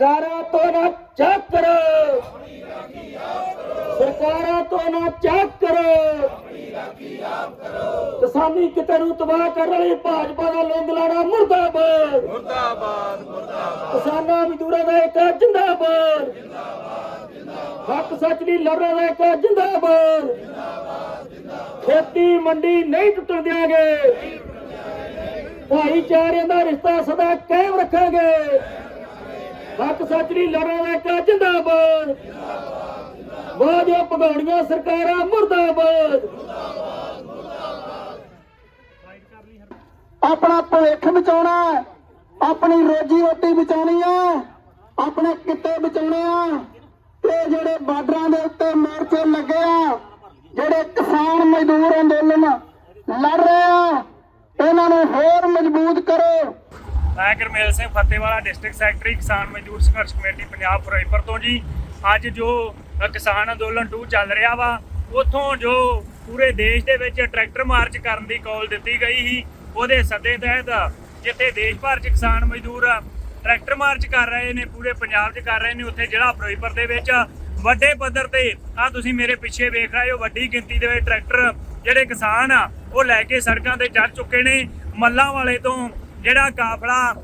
ਸਰਕਾਰਾਂ ਤੋਂ ਨਾ ਚੱਕ ਕਰੋ। ਸਰਕਾਰਾਂ ਤੋਂ ਨਾ ਚੱਕ ਕਰੋ। ਕਿਸਾਨੀ ਕਿਤੇ ਨੂੰ ਤਬਾਹ ਕਰਨ ਵਾਲੀ ਭਾਜਪਾ ਦਾ ਲੋਂਗਲਾਣਾ ਮੁਰਦਾਬਾਦ। ਮੁਰਦਾਬਾਦ ਮੁਰਦਾਬਾਦ। ਕਿਸਾਨਾਂ ਮਜ਼ਦੂਰਾਂ ਦਾ ਇੱਕ ਜਿੰਦਾਬਾਦ। ਹੱਕ ਸੱਚ ਦੀ ਲੜਾਈ ਦਾ ਇੱਕ ਜਿੰਦਾਬਾਦ। ਖੇਤੀ ਮੰਡੀ ਨਹੀਂ ਟੁੱਟਣ ਦਿਆਂਗੇ। ਭਾਈਚਾਰੇ ਦਾ ਰਿਸ਼ਤਾ ਸਦਾ ਕਾਇਮ ਰੱਖਾਂਗੇ। ਹੱਕ ਸੱਚ ਦੀ ਲੜਾਈ ਦਾ ਇੱਕ ਜਿੰਦਾਬਾਦ ਵਾਜੋ ਭਗੌੜੀਆਂ ਸਰਕਾਰਾਂ, ਮੁਰਦਾਬਾਦ। ਆਪਣਾ ਭਵਿੱਖ ਬਚਾਉਣਾ ਆਪਣੀ ਰੋਜੀ ਰੋਟੀ ਬਚਾਉਣੀ ਆ ਆਪਣੇ ਕਿੱਤੇ ਬਚਾਉਣੇ ਆ। ਤੇ ਜਿਹੜੇ ਬਾਰਡਰਾਂ ਦੇ ਉੱਤੇ ਮੋਰਚੇ ਲੱਗੇ ਆ, ਜਿਹੜੇ ਕਿਸਾਨ ਮਜ਼ਦੂਰ ਅੰਦੋਲਨ ਲੜ ਰਹੇ ਆ, ਇਹਨਾਂ ਨੂੰ ਹੋਰ ਮਜ਼ਬੂਤ ਕਰੋ। ਮੈਂ ਗੁਰਮੇਲ ਸਿੰਘ ਫਤਿਹਵਾਲਾ ਡਿਸਟ੍ਰਿਕਟ ਸੈਕਟਰੀ ਕਿਸਾਨ ਮਜ਼ਦੂਰ ਸੰਘਰਸ਼ ਕਮੇਟੀ, ਪੰਜਾਬ ਫਿਰੋਜ਼ਪੁਰ ਤੋਂ ਜੀ। ਅੱਜ ਜੋ ਕਿਸਾਨ ਅੰਦੋਲਨ 2 ਚੱਲ ਰਿਹਾ ਵਾ, ਉਥੋਂ ਜੋ ਪੂਰੇ ਦੇਸ਼ ਦੇ ਵਿੱਚ ਟਰੈਕਟਰ ਮਾਰਚ ਕਰਨ ਦੀ ਕਾਲ ਦਿੱਤੀ ਗਈ ਸੀ, ਉਹਦੇ ਸੱਦੇ ਤਹਿਤ ਜਿੱਥੇ ਦੇਸ਼ ਭਰ 'ਚ ਕਿਸਾਨ ਮਜ਼ਦੂਰ ਟਰੈਕਟਰ ਮਾਰਚ ਕਰ ਰਹੇ ਨੇ, ਪੂਰੇ ਪੰਜਾਬ 'ਚ ਕਰ ਰਹੇ ਨੇ, ਉੱਥੇ ਜ਼ਿਲ੍ਹਾ ਫਿਰੋਜ਼ਪੁਰ ਦੇ ਵਿੱਚ ਵੱਡੇ ਪੱਧਰ ਤੇ ਆ ਤੁਸੀਂ ਮੇਰੇ ਪਿੱਛੇ ਵੇਖ ਰਹੇ ਹੋ, ਵੱਡੀ ਗਿਣਤੀ ਦੇ ਵਿੱਚ ਟਰੈਕਟਰ ਜਿਹੜੇ ਕਿਸਾਨ ਆ, ਉਹ ਲੈ ਕੇ ਸੜਕਾਂ ਤੇ ਚੜ ਚੁੱਕੇ ਨੇ, ਮੱਲਾਂ ਵਾਲੇ ਤੋਂ ਜਿਹੜਾ ਕਾਫਲਾ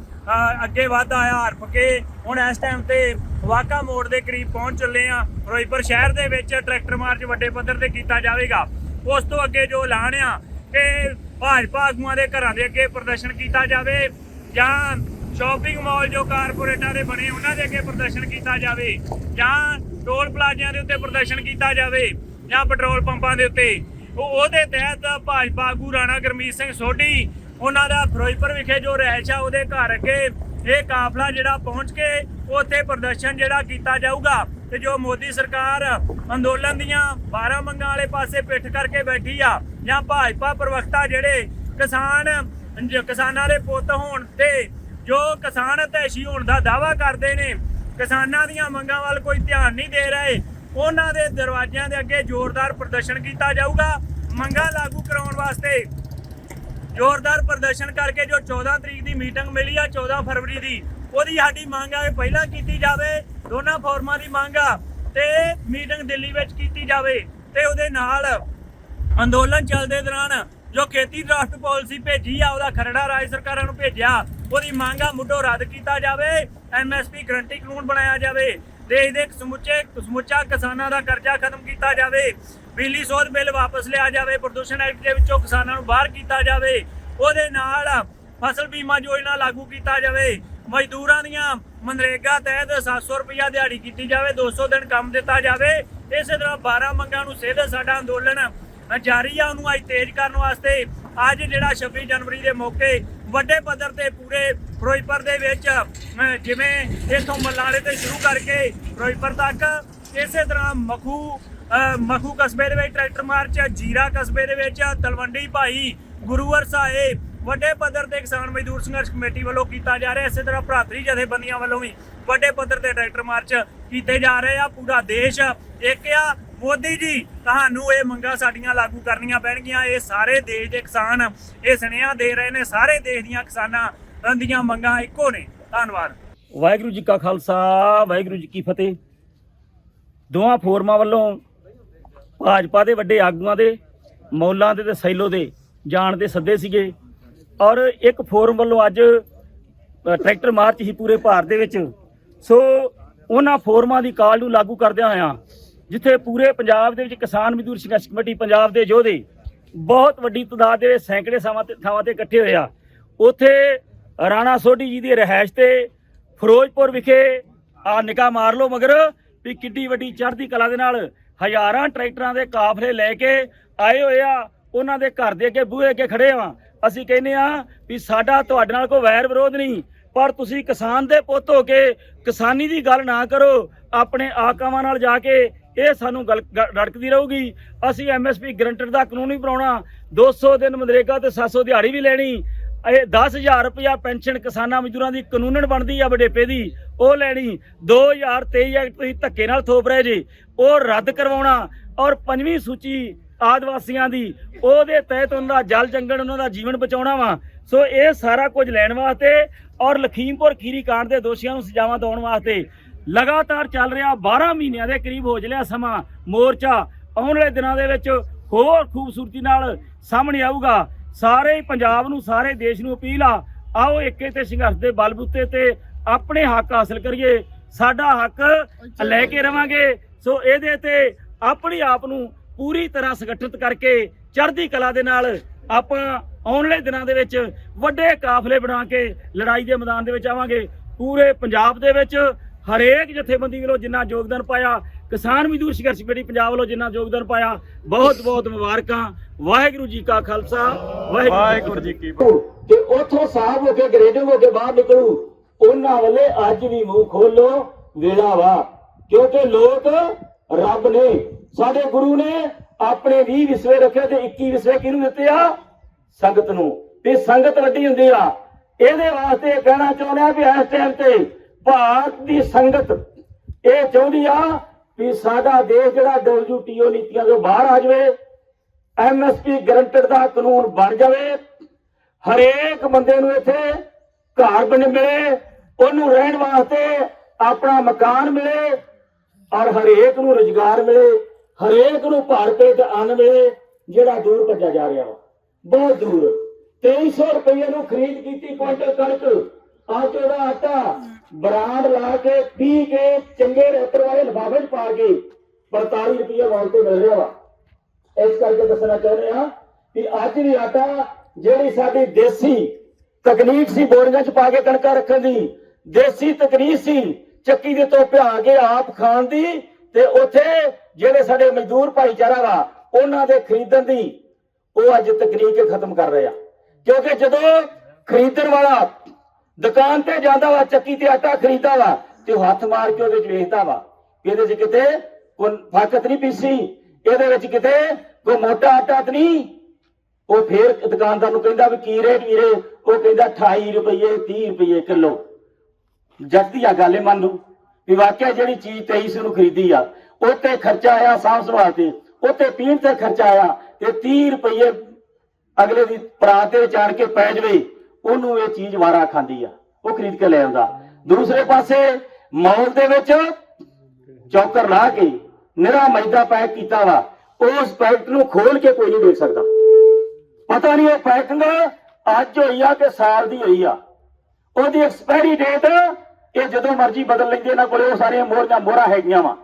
ਅੱਗੇ ਵੱਧ ਆ ਹਰਫ ਕੇ, ਹੁਣ ਇਸ ਟਾਈਮ ਤੇ ਵਾਕਾ ਮੋੜ ਦੇ ਕਰੀਬ ਪਹੁੰਚ ਚੱਲੇ ਆ ਫਿਰੋਜ਼ਪੁਰ ਸ਼ਹਿਰ ਦੇ ਵਿੱਚ ਟਰੈਕਟਰ ਮਾਰਚ ਵੱਡੇ ਪੱਧਰ ਤੇ ਕੀਤਾ ਜਾਵੇਗਾ। ਉਸ ਤੋਂ ਅੱਗੇ ਜੋ ਐਲਾਨ ਆ, ਕਿ ਭਾਜਪਾ ਆਗੂਆਂ ਦੇ ਘਰਾਂ ਦੇ ਅੱਗੇ ਪ੍ਰਦਰਸ਼ਨ ਕੀਤਾ ਜਾਵੇ ਜਾਂ ਸ਼ਾਪਿੰਗ ਮਾਲ ਜੋ ਕਾਰਪੋਰੇਟਾਂ ਦੇ ਬਣੇ ਉਹਨਾਂ ਦੇ ਅੱਗੇ ਪ੍ਰਦਰਸ਼ਨ ਕੀਤਾ ਜਾਵੇ ਜਾਂ ਟੋਲ ਪਲਾਜ਼ਿਆਂ ਦੇ ਉੱਤੇ ਪ੍ਰਦਰਸ਼ਨ ਕੀਤਾ ਜਾਵੇ ਜਾਂ ਪੈਟਰੋਲ ਪੰਪਾਂ ਦੇ ਉੱਤੇ। ਉਹ ਉਹਦੇ ਤਹਿਤ ਭਾਜਪਾ ਆਗੂ ਰਾਣਾ ਗਰਮੀਤ ਸਿੰਘ ਸੋਢੀ ਉਹਨਾਂ ਦਾ ਫਿਰੋਜ਼ਪੁਰ ਵਿਖੇ ਜੋ ਰਹਿਸ਼ ਆ ਉਹਦੇ ਘਰ ਅੱਗੇ ਇਹ ਕਾਫਲਾ ਜਿਹੜਾ ਪਹੁੰਚ ਕੇ ਉੱਥੇ ਪ੍ਰਦਰਸ਼ਨ ਜਿਹੜਾ ਕੀਤਾ ਜਾਊਗਾ ਤੇ ਜੋ ਮੋਦੀ ਸਰਕਾਰ ਅੰਦੋਲਨ ਦੀਆਂ 12 ਮੰਗਾਂ ਵਾਲੇ ਪਾਸੇ ਪਿੱਠ ਕਰਕੇ ਬੈਠੀ ਆ, ਜਾਂ ਭਾਜਪਾ ਪ੍ਰਵਕਤਾ ਜਿਹੜੇ ਕਿਸਾਨ ਕਿਸਾਨਾਂ ਦੇ ਪੁੱਤ ਹੋਣ ਤੇ ਜੋ ਕਿਸਾਨ ਹਤੈਸ਼ੀ ਹੋਣ ਦਾ ਦਾਵਾ ਕਰਦੇ ਨੇ, ਕਿਸਾਨਾਂ ਦੀਆਂ ਮੰਗਾਂ ਵੱਲ ਕੋਈ ਧਿਆਨ ਨਹੀਂ ਦੇ ਰਹੇ, ਉਹਨਾਂ ਦੇ ਦਰਵਾਜ਼ਿਆਂ ਦੇ ਅੱਗੇ ਜ਼ੋਰਦਾਰ ਪ੍ਰਦਰਸ਼ਨ ਕੀਤਾ ਜਾਊਗਾ। ਮੰਗਾਂ ਲਾਗੂ ਕਰਾਉਣ ਵਾਸਤੇ ਜ਼ੋਰਦਾਰ ਪ੍ਰਦਰਸ਼ਨ ਕਰਕੇ ਜੋ 14 ਤਰੀਕ ਦੀ ਮੀਟਿੰਗ ਮਿਲੀ ਆ 14 ਫਰਵਰੀ ਦੀ, ਉਹਦੀ ਸਾਡੀ ਮੰਗ ਆ ਪਹਿਲਾਂ ਕੀਤੀ ਜਾਵੇ, ਦੋਨਾਂ ਫੋਰਮਾਂ ਦੀ ਮੰਗ ਆ, ਤੇ ਮੀਟਿੰਗ ਦਿੱਲੀ ਵਿੱਚ ਕੀਤੀ ਜਾਵੇ, ਤੇ ਉਹਦੇ ਨਾਲ ਅੰਦੋਲਨ ਚੱਲਦੇ ਦੌਰਾਨ ਜੋ ਖੇਤੀ ਡਰਾਫਟ ਪਾਲਿਸੀ ਭੇਜੀ ਆ, ਉਹਦਾ ਖਰੜਾ ਰਾਜ ਸਰਕਾਰਾਂ ਨੂੰ ਭੇਜਿਆ, ਉਹਦੀ ਮੰਗ ਆ ਮੁੱਢੋਂ ਰੱਦ ਕੀਤਾ ਜਾਵੇ ਐਮਐਸਪੀ ਗਰੰਟੀ ਕਾਨੂੰਨ ਬਣਾਇਆ ਜਾਵੇ, ਦੇਸ਼ ਦੇ ਸਮੁੱਚੇ ਸਮੁੱਚਾ ਕਿਸਾਨਾਂ ਦਾ ਕਰਜ਼ਾ ਖਤਮ ਕੀਤਾ ਜਾਵੇ ਬਿਜਲੀ ਸੋਧ ਬਿੱਲ ਵਾਪਸ ਲਿਆ ਜਾਵੇ, ਪ੍ਰਦੂਸ਼ਣ ਐਕਟ ਦੇ ਵਿੱਚੋਂ ਕਿਸਾਨਾਂ ਨੂੰ ਬਾਹਰ ਕੀਤਾ ਜਾਵੇ, ਉਹਦੇ ਨਾਲ ਫਸਲ ਬੀਮਾ ਯੋਜਨਾ ਲਾਗੂ ਕੀਤਾ ਜਾਵੇ। ਮਜ਼ਦੂਰਾਂ ਦੀਆਂ ਮਨਰੇਗਾ ਤਹਿਤ 700 ਰੁਪਇਆ ਦਿਹਾੜੀ ਕੀਤੀ ਜਾਵੇ 200 ਦਿਨ ਕੰਮ ਦਿੱਤਾ ਜਾਵੇ। ਇਸੇ ਤਰ੍ਹਾਂ 12 ਮੰਗਾਂ ਨੂੰ ਸਿੱਧ ਸਾਡਾ ਅੰਦੋਲਨ ਜਾਰੀ ਆ, ਉਹਨੂੰ ਅੱਜ ਤੇਜ਼ ਕਰਨ ਵਾਸਤੇ ਅੱਜ ਜਿਹੜਾ 26 ਜਨਵਰੀ ਦੇ ਮੌਕੇ ਵੱਡੇ ਪੱਧਰ ਤੇ ਪੂਰੇ ਫਿਰੋਜ਼ਪੁਰ ਦੇ ਵਿੱਚ ਜਿਵੇਂ ਇਥੋਂ ਮੱਲਾੜੇ ਤੇ ਸ਼ੁਰੂ ਕਰਕੇ ਫਿਰੋਜ਼ਪੁਰ ਤੱਕ ਇਸੇ ਤਰ੍ਹਾਂ ਮਖੂ ਮਖੂ ਕਸਬੇ ਦੇ ਵਿੱਚ ਟਰੈਕਟਰ ਮਾਰਚ ਜੀਰਾ ਕਸਬੇ ਦੇ ਵਿੱਚ ਤਲਵੰਡੀ ਭਾਈ ਗੁਰੂਵਰ ਸਾਹਿਬ ਵੱਡੇ ਪੱਧਰ ਤੇ ਕਿਸਾਨ ਮਜ਼ਦੂਰ ਸੰਘਰਸ਼ ਕਮੇਟੀ ਵੱਲੋਂ ਕੀਤਾ ਜਾ ਰਿਹਾ, ਇਸੇ ਤਰ੍ਹਾਂ ਭਰਾਤਰੀ ਜਥੇਬੰਦੀਆਂ ਵੱਲੋਂ ਵੀ ਵੱਡੇ ਪੱਧਰ ਤੇ ਟਰੈਕਟਰ ਮਾਰਚ ਕੀਤੇ ਜਾ ਰਹੇ ਆ, ਪੂਰਾ ਦੇਸ਼ ਇੱਕ ਆ। ਮੋਦੀ ਜੀ, ਤੁਹਾਨੂੰ ਇਹ ਮੰਗਾਂ ਸਾਡੀਆਂ ਲਾਗੂ ਕਰਨੀਆਂ ਪੈਣਗੀਆਂ, ਇਹ ਸਾਰੇ ਦੇਸ਼ ਦੇ ਕਿਸਾਨ ਇਹ ਸੁਨੇਹਾ ਦੇ ਰਹੇ ਨੇ, ਸਾਰੇ ਦੇਸ਼ ਦੀਆਂ ਕਿਸਾਨਾਂ ਦੀਆਂ ਮੰਗਾਂ ਇੱਕੋ ਨੇ। ਧੰਨਵਾਦ। ਵਾਹਿਗੁਰੂ ਜੀ ਕਾ ਖਾਲਸਾ, ਵਾਹਿਗੁਰੂ ਜੀ ਕੀ ਫਤਿਹ। ਦੋਹਾਂ ਫੋਰਮਾਂ ਵੱਲੋਂ ਭਾਜਪਾ ਦੇ ਵੱਡੇ ਆਗੂਆਂ ਦੇ, ਮੌਲਾਂ ਦੇ ਤੇ ਸੈਲੋ ਦੇ ਜਾਣ ਦੇ ਸੱਦੇ ਸੀਗੇ। ਔਰ ਇੱਕ ਫੋਰਮ ਵੱਲੋਂ ਅੱਜ ਟਰੈਕਟਰ ਮਾਰਚ ਹੀ ਪੂਰੇ ਭਾਰਤ ਦੇ ਵਿੱਚ। ਸੋ ਉਹਨਾਂ ਫੋਰਮਾਂ ਦੀ ਕਾਲ ਨੂੰ ਲਾਗੂ ਕਰਦਿਆਂ ਹੋਇਆਂ, ਜਿੱਥੇ ਪੂਰੇ ਪੰਜਾਬ ਦੇ ਵਿੱਚ ਕਿਸਾਨ ਮਜ਼ਦੂਰ ਸੰਘਰਸ਼ ਕਮੇਟੀ ਪੰਜਾਬ ਦੇ ਯੋਧੇ ਬਹੁਤ ਵੱਡੀ ਤਦਾਦ ਦੇ ਸੈਂਕੜੇ ਥਾਵਾਂ ਤੇ ਇਕੱਠੇ ਹੋਇਆ ਉੱਥੇ ਰਾਣਾ ਸੋਢੀ ਜੀ ਦੀ ਰਹਿائش ਤੇ ਫਿਰੋਜ਼ਪੁਰ ਵਿਖੇ ਆ ਨਿਕਾ ਮਾਰ ਲੋ ਮਗਰ ਵੀ ਕਿੱਡੀ ਵੱਡੀ ਚੜ੍ਹਦੀ ਕਲਾ ਦੇ ਨਾਲ ਹਜ਼ਾਰਾਂ ਟਰੈਕਟਰਾਂ ਦੇ ਕਾਫਲੇ ਲੈ ਕੇ ਆਏ ਹੋਏ ਆ, ਉਹਨਾਂ ਦੇ ਘਰ ਦੇ ਅੱਗੇ ਬੂਹੇ ਅੱਗੇ ਖੜੇ ਆ। ਅਸੀਂ ਕਹਿੰਦੇ ਆ ਵੀ ਸਾਡਾ ਤੁਹਾਡੇ ਨਾਲ ਕੋਈ ਵੈਰ ਵਿਰੋਧ ਨਹੀਂ, ਪਰ ਤੁਸੀਂ ਕਿਸਾਨ ਦੇ ਪੁੱਤ ਹੋ ਕੇ ਕਿਸਾਨੀ ਦੀ ਗੱਲ ਨਾ ਕਰੋ, ਆਪਣੇ ਆਕਾਵਾਂ ਨਾਲ ਜਾ ਕੇ ਇਹ ਸਾਨੂੰ ਗੱਲ ਗ- ਰੜਕਦੀ ਰਹੂਗੀ। ਅਸੀਂ ਐਮਐਸਪੀ ਗਰੰਟਡ ਦਾ ਕਾਨੂੰਨ ਵੀ ਬਣਾਉਣਾ 200 ਦਿਨ ਮਨਰੇਗਾ ਤੇ 700 ਦਿਹਾੜੀ ਵੀ ਲੈਣੀ। ਇਹ 10000 ਰੁਪਇਆ ਪੈਨਸ਼ਨ ਕਿਸਾਨਾਂ ਮਜ਼ਦੂਰਾਂ ਦੀ ਕਾਨੂੰਨਨ ਬਣਦੀ ਆ ਵਡੇਪੇ ਦੀ, ਉਹ ਲੈਣੀ 2023 ਐਕਟ ਤੁਸੀਂ ਧੱਕੇ ਨਾਲ ਥੋਪ ਰਹੇ ਜੀ, ਉਹ ਰੱਦ ਕਰਵਾਉਣਾ ਔਰ ਪੰਜਵੀਂ ਸੂਚੀ ਆਦਿਵਾਸੀਆਂ ਦੀ, ਉਹਦੇ ਤਹਿਤ ਉਹਨਾਂ ਦਾ ਜਲ ਜੰਗਲ ਉਹਨਾਂ ਦਾ ਜੀਵਨ ਬਚਾਉਣਾ ਵਾ। ਸੋ ਇਹ ਸਾਰਾ ਕੁਝ ਲੈਣ ਵਾਸਤੇ ਔਰ ਲਖੀਮਪੁਰ ਖੀਰੀ ਕਾਂਡ ਦੇ ਦੋਸ਼ੀਆਂ ਨੂੰ ਸਜ਼ਾਵਾਂ ਦਿਵਾਉਣ ਵਾਸਤੇ ਲਗਾਤਾਰ ਚੱਲ ਰਿਹਾ 12 ਮਹੀਨਿਆਂ ਦੇ ਕਰੀਬ ਹੋ ਚਲਿਆ ਸਮਾਂ ਮੋਰਚਾ। ਆਉਣ ਵਾਲੇ ਦਿਨਾਂ ਦੇ ਵਿੱਚ ਹੋਰ ਖੂਬਸੂਰਤੀ ਨਾਲ ਸਾਹਮਣੇ ਆਊਗਾ। ਸਾਰੇ ਪੰਜਾਬ ਨੂੰ, ਸਾਰੇ ਦੇਸ਼ ਨੂੰ ਅਪੀਲ ਆ, ਆਓ ਏਕੇ ਤੇ ਸੰਘਰਸ਼ ਦੇ ਬਲਬੂਤੇ ਤੇ ਆਪਣੇ ਹੱਕ ਹਾਸਲ ਕਰੀਏ। ਸਾਡਾ ਹੱਕ ਲੈ ਕੇ ਰਵਾਂਗੇ। ਸੋ ਇਹਦੇ ਤੇ ਆਪਣੀ ਆਪ ਨੂੰ ਪੂਰੀ ਤਰ੍ਹਾਂ ਸੰਗਠਿਤ ਕਰਕੇ ਚੜ੍ਹਦੀ ਕਲਾ ਦੇ ਨਾਲ ਆਪਾਂ ਆਉਣ ਵਾਲੇ ਦਿਨਾਂ ਦੇ ਵਿੱਚ ਵੱਡੇ ਕਾਫਲੇ ਬਣਾ ਕੇ ਲੜਾਈ ਦੇ ਮੈਦਾਨ ਦੇ ਵਿੱਚ ਆਵਾਂਗੇ। ਪੂਰੇ ਪੰਜਾਬ ਦੇ ਵਿੱਚ ਹਰੇਕ ਜਥੇਬੰਦੀ ਵੱਲੋਂ ਜਿੰਨਾ ਯੋਗਦਾਨ ਪਾਇਆ ਕਿਸਾਨ ਮਜ਼ਦੂਰ ਸੰਘਰਸ਼ ਕਮੇਟੀ ਪੰਜਾਬ ਵੱਲੋਂ ਜਿੰਨਾ ਯੋਗਦਾਨ ਪਾਇਆ ਬਹੁਤ ਬਹੁਤ ਮੁਬਾਰਕਾਂ। ਵਾਹਿਗੁਰੂ ਜੀ ਕਾ ਖਾਲਸਾ ਵਾਹਿਗੁਰੂ ਜੀ ਕੀ ਫਤਿਹ। ਤੇ ਉੱਥੋਂ ਸਾਹਬ ਹੋ ਕੇ ਗ੍ਰੇਡਿੰਗ ਹੋ ਕੇ ਬਾਹਰ ਨਿਕਲੂ। ਉਹਨਾਂ ਵੱਲੇ ਅੱਜ ਵੀ ਮੂੰਹ ਖੋਲੋ ਵੇਲਾ ਵਾ। ਕਿਉਂਕਿ ਲੋਕ ਰੱਬ ਨੇ ਸਾਡੇ ਗੁਰੂ ਨੇ ਆਪਣੇ 20 ਵਿਸਵੇ ਰੱਖੇ ਤੇ 21 ਵਿਸਵੇ ਕਿਹਨੂੰ ਦਿੱਤੇ ਆ? ਸੰਗਤ ਨੂੰ। ਤੇ ਸੰਗਤ ਵੱਡੀ ਹੁੰਦੀ ਆ। ਇਹਦੇ ਵਾਸਤੇ ਇਹ ਕਹਿਣਾ ਚਾਹੁੰਦੇ ਵੀ ਇਸ ਟਾਈਮ ਤੇ ਭਾਰਤ ਦੀ ਸੰਗਤ ਇਹ ਚਾਹੁੰਦੀ ਆ ਵੀ ਸਾਡਾ ਦੇਸ਼ ਜਿਹੜਾ WTO ਨੀਤੀਆਂ ਤੋਂ ਬਾਹਰ ਆ ਜਾਵੇ ਐਮਐਸਪੀ ਗਰੰਟਡ ਦਾ ਕਾਨੂੰਨ ਬਣ ਜਾਵੇ, ਹਰੇਕ ਬੰਦੇ ਨੂੰ ਇੱਥੇ ਘਰ ਬਣ ਮਿਲੇ, ਉਹਨੂੰ ਰਹਿਣ ਵਾਸਤੇ ਆਪਣਾ ਮਕਾਨ ਮਿਲੇ ਔਰ ਹਰੇਕ ਨੂੰ ਰੁਜ਼ਗਾਰ ਮਿਲੇ, ਹਰੇਕ ਨੂੰ ਭਾਰ ਪੇਟ ਅੰਨ ਮਿਲੇ ਜਿਹੜਾ ਦੂਰ ਭੱਜਿਆ ਜਾ ਰਿਹਾ ਬਹੁਤ ਦੂਰ। 2300 ਰੁਪਏ ਨੂੰ ਖਰੀਦ ਕੀਤੀ ਕੁਇੰਟਲ ਕਣਕ। ਅੱਜ ਉਹਦਾ ਆਟਾ ਬਰਾਂਡ ਲਾ ਕੇ, ਪੀ ਕੇ, ਚੰਗੇ ਰੇਤਰ ਵਾਲੇ ਲਿਫਾਫੇ 'ਚ ਪਾ ਕੇ 45 ਰੁਪਏ ਵਾਲ ਤੇ ਮਿਲ ਰਿਹਾ ਵਾ। ਇਸ ਕਰਕੇ ਦੱਸਣਾ ਚਾਹੁੰਦੇ ਹਾਂ ਕਿ ਅੱਜ ਵੀ ਆਟਾ ਜਿਹੜੀ ਸਾਡੀ ਦੇਸੀ ਤਕਨੀਕ ਸੀ ਬੋਰੀਆਂ 'ਚ ਪਾ ਕੇ ਕਣਕਾਂ ਰੱਖਣ ਦੀ, ਦੇਸੀ ਤਕਨੀਕ ਸੀ ਚੱਕੀ ਦੇ ਤੋਂ ਭਿਆ ਕੇ ਆਪ ਖਾਣ ਦੀ ਤੇ ਉੱਥੇ ਜਿਹੜੇ ਸਾਡੇ ਮਜ਼ਦੂਰ ਭਾਈਚਾਰਾ ਵਾ, ਉਹਨਾਂ ਦੇ ਖਰੀਦਣ ਦੀ, ਉਹ ਅੱਜ ਤਕਨੀਕ ਖਤਮ ਕਰ ਰਹੇ ਆ। ਕਿਉਂਕਿ ਜਦੋਂ ਖਰੀਦਣ ਵਾਲਾ ਦੁਕਾਨ ਤੇ ਜਾਂਦਾ ਵਾ, ਚੱਕੀ ਤੇ ਆਟਾ ਖਰੀਦਦਾ ਵਾ ਤੇ ਉਹ ਹੱਥ ਮਾਰ ਕੇ ਉਹਦੇ 'ਚ ਵੇਖਦਾ ਵਾ। ਇਹਦੇ 'ਚ ਕਿਤੇ ਕੋਈ ਫਾਕਤ ਨਹੀਂ ਪੀਸੀ, ਇਹਦੇ ਵਿੱਚ ਕਿਤੇ ਕੋਈ ਮੋਟਾ ਆਟਾ ਤਾਂ ਨਹੀਂ। ਉਹ ਫੇਰ ਦੁਕਾਨਦਾਰ ਨੂੰ ਕਹਿੰਦਾ ਵੀ ਕੀ ਰੇਟ ਵੀਰੇ ਉਹ ਕਹਿੰਦਾ 28 ਰੁਪਏ 30 ਰੁਪਏ ਕਿਲੋ। ਜੱਟ ਆ ਗੱਲ ਇਹ ਮੰਨ ਲਓ ਵੀ ਵਾਕਿਆ ਜਿਹੜੀ ਚੀਜ਼ 2300 ਨੂੰ ਖਰੀਦੀ ਆ ਉਹ ਤੇ ਖਰਚਾ ਆਇਆ ਸਾਂਭ ਸੰਭਾਲ ਤੇ ਉਹ ਤੇ ਪੀਣ ਤੇ ਖਰਚਾ ਆਇਆ, ਤੇ 30 ਰੁਪਏ ਅਗਲੇ ਦੀ ਪਰਾਤ ਤੇ ਵਿੱਚ ਕੇ ਪੈ ਜਵੇ। ਉਹਨੂੰ ਇਹ ਚੀਜ਼ ਵਾਰਾ ਖਾਂਦੀ ਆ, ਉਹ ਖਰੀਦ ਕੇ ਲੈ ਆਉਂਦਾ। ਦੂਸਰੇ ਪਾਸੇ ਮੌਲ ਦੇ ਵਿੱਚ ਚੌਕਰ ਲਾ ਕੇ ਨਿਰਾ ਮੈਦਾ ਪੈਕ ਕੀਤਾ ਵਾ, ਉਸ ਪੈਕਟ ਨੂੰ ਖੋਲ ਕੇ ਕੋਈ ਨਹੀਂ ਦੇਖ ਸਕਦਾ। ਪਤਾ ਨਹੀਂ ਉਹ ਪੈਕਿੰਗ ਅੱਜ ਹੋਈ ਆ ਕਿ ਸਾਲ ਦੀ ਹੋਈ ਆ। ਉਹਦੀ ਐਕਸਪਾਇਰੀ ਡੇਟ ਇਹ ਜਦੋਂ ਮਰਜ਼ੀ ਬਦਲ ਲੈਂਦੇ ਇਹਨਾਂ ਕੋਲੇ, ਉਹ ਸਾਰੀਆਂ ਮੋਹਰਾਂ ਮੋਹਰਾਂ ਹੈਗੀਆਂ ਵਾ।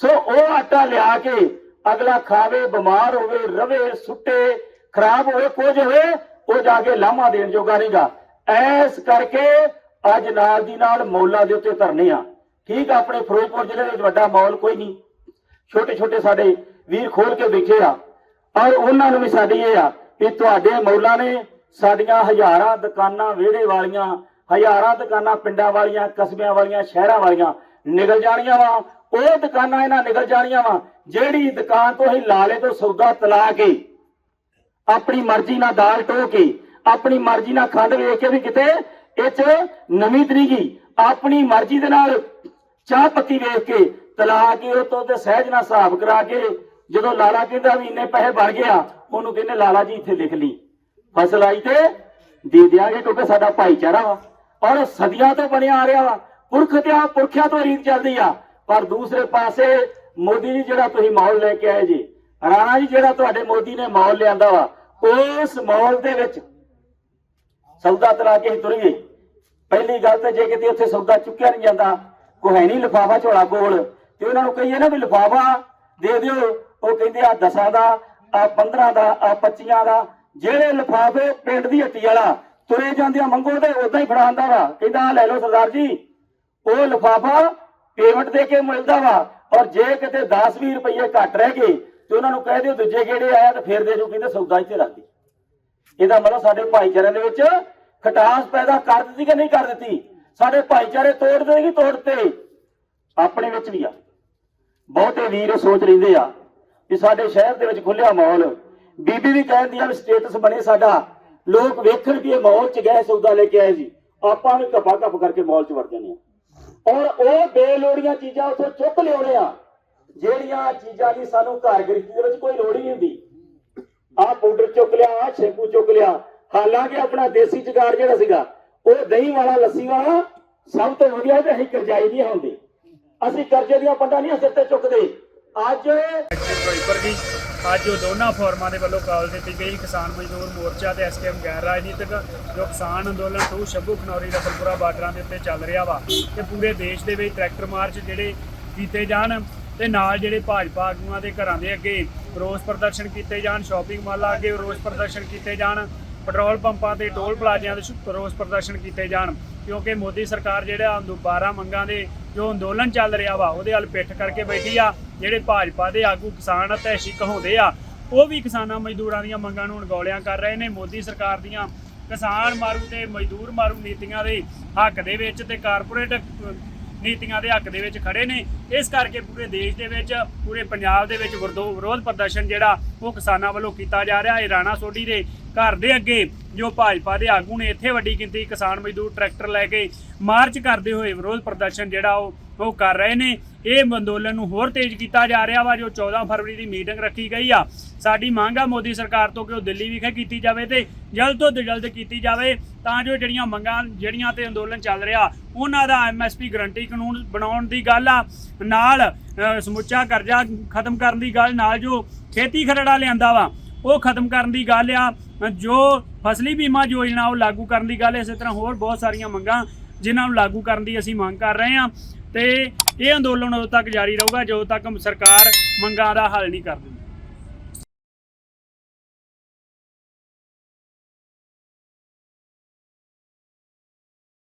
ਸੋ ਉਹ ਆਟਾ ਲਿਆ ਕੇ ਅਗਲਾ ਖਾਵੇ, ਬਿਮਾਰ ਹੋਵੇ, ਰਵੇ, ਸੁੱਟੇ, ਖਰਾਬ ਹੋਵੇ, ਕੁਝ ਹੋਵੇ ਉਹ ਜਾ ਕੇ ਲਾਮਾ ਦੇਣ ਜੋਗਾ ਨਹੀਂਗਾ। ਐਸ ਕਰਕੇ ਅੱਜ ਨਾਲ ਦੀ ਨਾਲ ਮੌਲਾਂ ਦੇ ਉੱਤੇ ਧਰਨੇ ਆ। ਠੀਕ ਆ, ਆਪਣੇ ਫਿਰੋਜ਼ਪੁਰ ਜ਼ਿਲ੍ਹੇ ਦੇ ਵਿੱਚ ਵੱਡਾ ਮੌਲ ਕੋਈ ਨਹੀਂ। ਛੋਟੇ ਛੋਟੇ ਸਾਡੇ ਵੀਰ ਖੋਲ ਕੇ ਬੈਠੇ ਆ। ਔਰ ਉਹਨਾਂ ਨੂੰ ਵੀ ਸਾਡੀ ਇਹ ਆ ਕਿ ਤੁਹਾਡੇ ਮੌਲਾ ਨੇ ਸਾਡੀਆਂ ਹਜ਼ਾਰਾਂ ਦੁਕਾਨਾਂ, ਵਿਹੜੇ ਵਾਲੀਆਂ, ਹਜ਼ਾਰਾਂ ਦੁਕਾਨਾਂ, ਪਿੰਡਾਂ ਵਾਲੀਆਂ, ਕਸਬਿਆਂ ਵਾਲੀਆਂ, ਸ਼ਹਿਰਾਂ ਵਾਲੀਆਂ ਨਿਕਲ ਜਾਣੀਆਂ ਵਾ। ਉਹ ਦੁਕਾਨਾਂ ਇਹਨਾਂ ਨਿਕਲ ਜਾਣੀਆਂ ਵਾ, ਜਿਹੜੀ ਦੁਕਾਨ ਤੋਂ ਅਸੀਂ ਲਾਲੇ ਤੋਂ ਸੌਦਾ ਤਲਾ ਕੇ ਆਪਣੀ ਮਰਜ਼ੀ ਨਾਲ ਦਾਲ ਟੋ ਕੇ ਆਪਣੀ ਮਰਜ਼ੀ ਨਾਲ ਖੰਡ ਵੇਖ ਕੇ ਵੀ ਕਿਤੇ ਇਹ ਚ ਨਵੀਂ ਤਰੀਗੀ ਆਪਣੀ ਮਰਜ਼ੀ ਦੇ ਨਾਲ ਚਾਹ ਪੱਤੀ ਵੇਖ ਕੇ, ਤਲਾ ਕੇ ਉਹ ਤੋਂ ਤੇ ਸਹਿਜ ਨਾਲ ਹਿਸਾਬ ਕਰਾ ਕੇ, ਜਦੋਂ ਲਾਲਾ ਕਹਿੰਦਾ ਵੀ ਇੰਨੇ ਪੈਸੇ ਬਣ ਗਿਆ ਉਹਨੂੰ ਕਹਿੰਦੇ, ਲਾਲਾ ਜੀ ਇੱਥੇ ਲਿਖ ਲਈ। ਫਸਲ ਆਈ ਤੇ ਦੇ ਦਿਆਂਗੇ ਕਿਉਂਕਿ ਸਾਡਾ ਭਾਈਚਾਰਾ ਵਾ। ਔਰ ਸਦੀਆਂ ਤੋਂ ਬਣਿਆ ਆ ਰਿਹਾ ਵਾ। ਪੁਰਖ ਤੇ ਆ, ਪੁਰਖਿਆਂ ਤੋਂ ਰੀਤ ਚੱਲਦੀ ਆ। ਪਰ ਦੂਸਰੇ ਪਾਸੇ ਮੋਦੀ ਜੀ ਜਿਹੜਾ ਤੁਸੀਂ ਮਾਹੌਲ ਲੈ ਕੇ ਆਏ ਜੀ, ਰਾਣਾ ਜੀ ਜਿਹੜਾ ਤੁਹਾਡੇ ਮੋਦੀ ਨੇ ਮਾਹੌਲ ਲਿਆਂਦਾ ਵਾ ਉਸ ਮਾਹੌਲ ਦੇ ਵਿੱਚ ਸੌਦਾ ਤਲਾ ਕੇ ਹੀ ਤੁਰ ਗਏ। ਪਹਿਲੀ ਗੱਲ ਤੇ ਜੇ ਕਿਤੇ ਉੱਥੇ ਸੌਦਾ ਚੁੱਕਿਆ ਨਹੀਂ ਜਾਂਦਾ, ਕੋਈ ਹੈ ਨਹੀਂ ਲਿਫਾਫਾ ਝੋਲਾ ਕੋਲ, ਤੇ ਉਹਨਾਂ ਨੂੰ ਕਹੀਏ ਨਾ ਵੀ ਲਿਫਾਫਾ ਦੇ ਦਿਓ। ਉਹ ਕਹਿੰਦੇ ਆ 10 ਦਾ, ਆ 15 ਦਾ, ਆ 25 ਦਾ, ਜਿਹੜੇ ਲਿਫਾਫੇ ਪਿੰਡ ਦੀ ਹੱਟੀ ਵਾਲਾ ਤੁਰੇ ਜਾਂਦੇ ਆ ਮੰਗੋ ਤੇ ਉਦਾਂ ਹੀ ਫੜਾਉਂਦਾ ਵਾ। ਕਹਿੰਦਾ, ਆਹ ਲੈ ਲਓ ਸਰਦਾਰ ਜੀ, ਉਹ ਲਿਫਾਫਾ ਪੇਮੈਂਟ ਦੇ ਕੇ ਮਿਲਦਾ ਵਾ। ਔਰ ਜੇ ਕਿਤੇ 10-20 ਰੁਪਏ ਘੱਟ ਰਹਿ ਗਏ ਤੇ ਉਹਨਾਂ ਨੂੰ ਕਹਿ ਦਿਓ ਦੂਜੇ ਗੇੜੇ ਆਇਆ ਤੇ ਫੇਰ ਦੇ ਜੋ ਕਹਿੰਦੇ ਸੌਦਾ ਇੱਥੇ ਰੱਖ ਦੇ। ਇਹਦਾ ਮਤਲਬ ਸਾਡੇ ਭਾਈਚਾਰਿਆਂ ਦੇ ਵਿੱਚ ਖਟਾਸ ਪੈਦਾ ਕਰ ਦਿੱਤੀ ਕਿ ਨਹੀਂ ਕਰ ਦਿੱਤੀ? ਸਾਡੇ ਭਾਈਚਾਰੇ ਤੋੜਦੇ ਕਿ ਤੋੜਤੇ ਆਪਣੇ ਵਿੱਚ ਵੀ ਆ। ਬਹੁਤੇ ਵੀਰ ਸੋਚ ਰਹਿੰਦੇ ਆ ਕਿ ਸਾਡੇ ਸ਼ਹਿਰ ਦੇ ਵਿੱਚ ਖੁੱਲਿਆ ਮਾਹੌਲ। ਬੀਬੀ ਵੀ ਕਹਿੰਦੀ ਆ ਵੀ ਸਟੇਟਸ ਬਣੇ ਸਾਡਾ। ਲੋਕ ਵੇਖਣ ਵੀ ਇਹ ਮਾਹੌਲ ਚ ਗਏ, ਸੌਦਾ ਲੈ ਕੇ ਆਏ ਜੀ। ਆਪਾਂ ਵੀ ਕੱਪਾ ਘੱਪ ਕਰਕੇ ਮਾਹੌਲ ਚ ਵੜ ਜਾਂਦੇ ਆ। ਔਰ ਉਹ ਬੇਲੋੜੀਆਂ ਚੀਜ਼ਾਂ ਉੱਥੇ ਚੁੱਕ ਲਿਆਉਣੇ ਆ। ਜਿਹੜੀਆਂ ਚੀਜ਼ਾਂ ਦੀ ਸਾਨੂੰ ਘਰ ਗ੍ਰਸਤੀ ਦੇ ਵਿੱਚ ਕੋਈ ਲੋੜ ਹੀ ਨਹੀਂ ਹੁੰਦੀ। ਆਹ ਪਾਊਡਰ ਚੁੱਕ ਲਿਆ, ਆਹ ਸ਼ੈਂਪੂ ਚੁੱਕ ਲਿਆ। ਹਾਲਾਂਕਿ ਆਪਣਾ ਦੇਸੀ ਜੁਗਾੜ ਜਿਹੜਾ ਸੀਗਾ, ਉਹ ਦਹੀਂ ਵਾਲਾ, ਲੱਸੀ ਵਾਲਾ ਸਭ ਤੋਂ ਵਧੀਆ ਤੇ ਅਸੀਂ ਕਰਜ਼ਾਈ ਨਹੀਂ ਹੁੰਦੇ। ਅਸੀਂ ਕਰਜ਼ੇ ਦੀਆਂ ਪੰਡਾਂ ਨਹੀਂ ਸਿਰ ਤੇ ਚੁੱਕਦੇ। ਅੱਜ ਫਿਰੋਜ਼ਪੁਰ ਜੀ ਅੱਜ ਉਹ ਦੋਨਾਂ ਫੋਰਮਾਂ ਦੇ ਵੱਲੋਂ ਕਾਲ ਦਿੱਤੀ ਗਈ, ਕਿਸਾਨ ਮਜ਼ਦੂਰ ਮੋਰਚਾ ਤੇ ਐਸਕੇਐਮ ਗੈਰ ਰਾਜਨੀਤਿਕ, ਜੋ ਕਿਸਾਨ ਅੰਦੋਲਨ ਟੂ ਸ਼ੰਭੂ ਖਨੌਰੀ ਰਤਨਪੁਰਾ ਬਾਰਡਰਾਂ ਦੇ ਉੱਤੇ ਚੱਲ ਰਿਹਾ ਵਾ। ਤੇ ਪੂਰੇ ਦੇਸ਼ ਦੇ ਵਿੱਚ ਟਰੈਕਟਰ ਮਾਰਚ ਜਿਹੜੇ ਕੀਤੇ ਜਾਣ ਤੇ ਨਾਲ ਜਿਹੜੇ ਭਾਜਪਾ ਆਗੂਆਂ ਦੇ ਘਰਾਂ ਦੇ ਅੱਗੇ ਰੋਸ ਪ੍ਰਦਰਸ਼ਨ ਕੀਤੇ ਜਾਣ ਸ਼ਾਪਿੰਗ ਮਾਲਾਂ ਅੱਗੇ ਰੋਸ ਪ੍ਰਦਰਸ਼ਨ ਕੀਤੇ ਜਾਣ, ਪੈਟਰੋਲ ਪੰਪਾਂ ਤੇ ਟੋਲ ਪਲਾਜ਼ਿਆਂ ਦੇ ਰੋਸ ਪ੍ਰਦਰਸ਼ਨ ਕੀਤੇ ਜਾਣ। ਕਿਉਂਕਿ ਮੋਦੀ ਸਰਕਾਰ ਜਿਹੜਾ ਅੰਦੋ 12 ਮੰਗਾਂ ਦੇ ਜੋ ਅੰਦੋਲਨ ਚੱਲ ਰਿਹਾ ਵਾ, ਉਹਦੇ ਵੱਲ ਪਿੱਠ ਕਰਕੇ ਬੈਠੀ ਆ, ਜਿਹੜੇ ਭਾਜਪਾ ਦੇ ਆਗੂ ਕਿਸਾਨ ਅਤੇ ਕਹਾਉਂਦੇ ਆ, ਉਹ ਵੀ ਕਿਸਾਨਾਂ ਮਜ਼ਦੂਰਾਂ ਦੀਆਂ ਮੰਗਾਂ ਨੂੰ ਅਣਗੌਲਿਆਂ ਕਰ ਰਹੇ ਨੇ। ਮੋਦੀ ਸਰਕਾਰ ਦੀਆਂ ਕਿਸਾਨ ਮਾਰੂ ਤੇ ਮਜ਼ਦੂਰ ਮਾਰੂ ਨੀਤੀਆਂ ਦੇ ਹੱਕ ਦੇ ਵਿੱਚ ਤੇ ਕਾਰਪੋਰੇਟ ਨੀਤੀਆਂ ਦੇ ਹੱਕ ਦੇ ਵਿੱਚ ਖੜੇ ਨੇ। ਇਸ ਕਰਕੇ ਪੂਰੇ ਦੇਸ਼ ਦੇ ਵਿੱਚ, ਪੂਰੇ ਪੰਜਾਬ ਦੇ ਵਿੱਚ ਵਿਰੋਧ ਵਿਰੋਧ ਪ੍ਰਦਰਸ਼ਨ ਜਿਹੜਾ, ਉਹ ਕਿਸਾਨਾਂ ਵੱਲੋਂ ਕੀਤਾ ਜਾ ਰਿਹਾ। ਹੈ ਰਾਣਾ ਸੋਢੀ ਦੇ ਘਰ ਦੇ ਅੱਗੇ, ਜੋ ਭਾਜਪਾ ਦੇ ਆਗੂ ਨੇ, ਇੱਥੇ ਵੱਡੀ ਗਿਣਤੀ ਕਿਸਾਨ ਮਜ਼ਦੂਰ ਟਰੈਕਟਰ ਲੈ ਕੇ ਮਾਰਚ ਕਰਦੇ ਹੋਏ ਵਿਰੋਧ ਪ੍ਰਦਰਸ਼ਨ ਜਿਹੜਾ, ਉਹ ਉਹ ਕਰ ਰਹੇ ਨੇ। ਇਹ ਅੰਦੋਲਨ ਨੂੰ ਹੋਰ ਤੇਜ਼ ਕੀਤਾ ਜਾ ਰਿਹਾ ਵਾ, ਜੋ 14 ਫਰਵਰੀ ਦੀ ਮੀਟਿੰਗ ਰੱਖੀ ਗਈ ਆ। ਸਾਡੀ ਮੰਗ ਆ ਮੋਦੀ ਸਰਕਾਰ ਤੋਂ ਕਿ ਉਹ ਦਿੱਲੀ ਵਿਖੇ ਕੀਤੀ ਜਾਵੇ ਤੇ ਜਲਦ ਤੋਂ ਜਲਦ ਕੀਤੀ ਜਾਵੇ, ਤਾਂ ਜੋ ਜਿਹੜੀਆਂ ਮੰਗਾਂ, ਜਿਹੜੀਆਂ ਤੇ ਅੰਦੋਲਨ ਚੱਲ ਰਿਹਾ, ਉਹਨਾਂ ਦਾ ਐਮਐਸਪੀ ਗਰੰਟੀ ਕਾਨੂੰਨ ਬਣਾਉਣ ਦੀ ਗੱਲ ਆ। ਨਾਲ ਸਮੁੱਚਾ ਕਰਜ਼ਾ ਖਤਮ ਕਰਨ ਦੀ ਗੱਲ ਨਾਲ ਜੋ ਖੇਤੀ ਖਰੜਾ ਲਿਆਂਦਾ ਵਾ, ਉਹ ਖਤਮ ਕਰਨ ਦੀ ਗੱਲ ਆ। ਜੋ ਫਸਲੀ ਬੀਮਾ ਯੋਜਨਾ ਉਹ ਲਾਗੂ ਕਰਨ ਦੀ ਗੱਲ ਇਸੇ ਤਰ੍ਹਾਂ ਹੋਰ ਬਹੁਤ ਸਾਰੀਆਂ ਮੰਗਾਂ ਜਿਨ੍ਹਾਂ ਨੂੰ ਲਾਗੂ ਕਰਨ ਦੀ ਅਸੀਂ ਮੰਗ ਕਰ ਰਹੇ ਹਾਂ ਤੇ ਇਹ ਅੰਦੋਲਨ ਉਦੋਂ ਤੱਕ ਜਾਰੀ ਰਹੂਗਾ, ਜਦੋਂ ਤੱਕ ਸਰਕਾਰ ਮੰਗਾਂ ਦਾ ਹੱਲ ਨਹੀਂ ਕਰ ਦਿੰਦੀ।